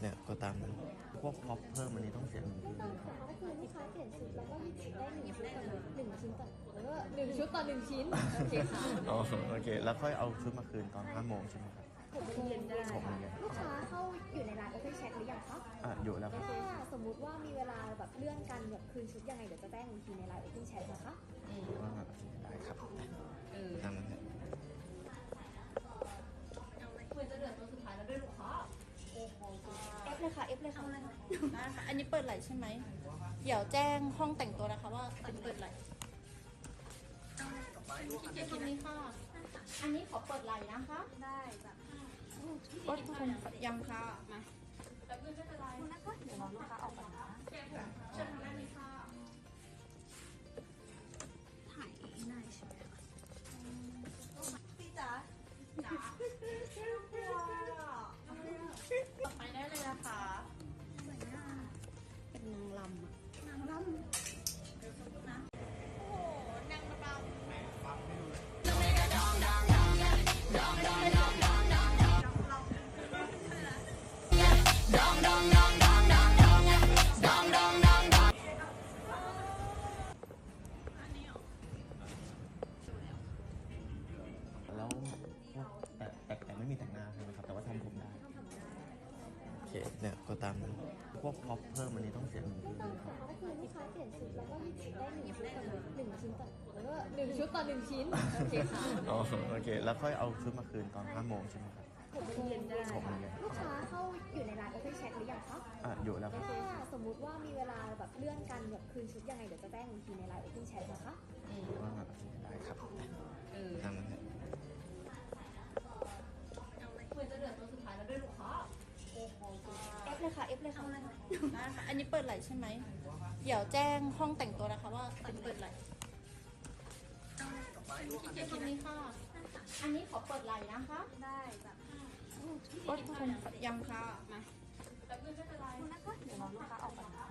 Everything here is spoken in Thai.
เนี่ยก็ตามนั้นพวกพ็อปเพิ่มอันนี้ต้องเสียเงินไม่ต้องค่ะก็คือลูกค้าเปลี่ยนชุดแล้วก็หยิบได้หนึ่งชุดต่อหนึ่งหนึ่งชิ้นต่อแล้วก็หนึ่งชุดต่อหนึ่งชิ้นโอเคค่ะอ๋อโอเค แล้วค่อยเอาชุดมาคืนตอน5โมงใช่ไหมครับหกโมงเย็นได้หกโมงเย็นลูกค้าเข้าอยู่ในร้าน Open Chat หรือยังคะอะอยู่แล้วครับถ้าสมมุติว่ามีเวลาแบบเลื่อนกันแบบคืนชุดยังไงเดี๋ยวจะแจ้งอีกทีในไลน์ Open Chat นะคะ ได้ค่ะอันนี้เปิดไหลใช่ไหม เดี๋ยวแจ้งห้องแต่งตัวนะคะว่าเป็นเปิดไหลพี่เจ๊ทำนี้ค่ะ อันนี้ขอเปิดไหลนะคะ ได้จ้ะโอ๊ยผมยังค่ะ มาแป๊บนึงไม่เป็นไรนะคะเดี๋ยวรอลูกค้าออกก่อนนะ เคเนี่ยก็ตามนั้นพวกพ็อปเพิ่มอันนี้ต้องเสียเงินไม่ต้องค่ก็คือลูกค้าเปลี่ยนชุดแล้วก็หยิบได้หนึ่งชุดต่อหนึ่งชิ้นต่อแล้วก็หนึ่งชุดต่อหนึ่งชิ้นโอเคค่ะอ๋อโอเค แล้วค่อยเอาชุดมาคืนตอน5โมงใช่ไหมครับหกโมงเย็นได้หกโมงเย็นลูกค้าเข้าอยู่ในร้าน Open Chat หรือยังคะอะอยู่แล้วครับถ้าสมมุติว่ามีเวลาแบบเลื่อนกันแบบคืนชุดยังไงเดี๋ยวจะแจ้งอีกทีในไลน์ Open Chat นะ ได้ค่ะอันนี้เปิดไหลใช่ไหม เดี๋ยวแจ้งห้องแต่งตัวนะคะว่าเป็นเปิดไหลคิดจะคิดนี้ค่ะ อันนี้ขอเปิดไหลนะคะ ได้จ้ะโอ๊ยผมยังค่ะ มาแป๊บนึงไม่เป็นไรนะคะเดี๋ยวรอลูกค้าออกก่อนนะ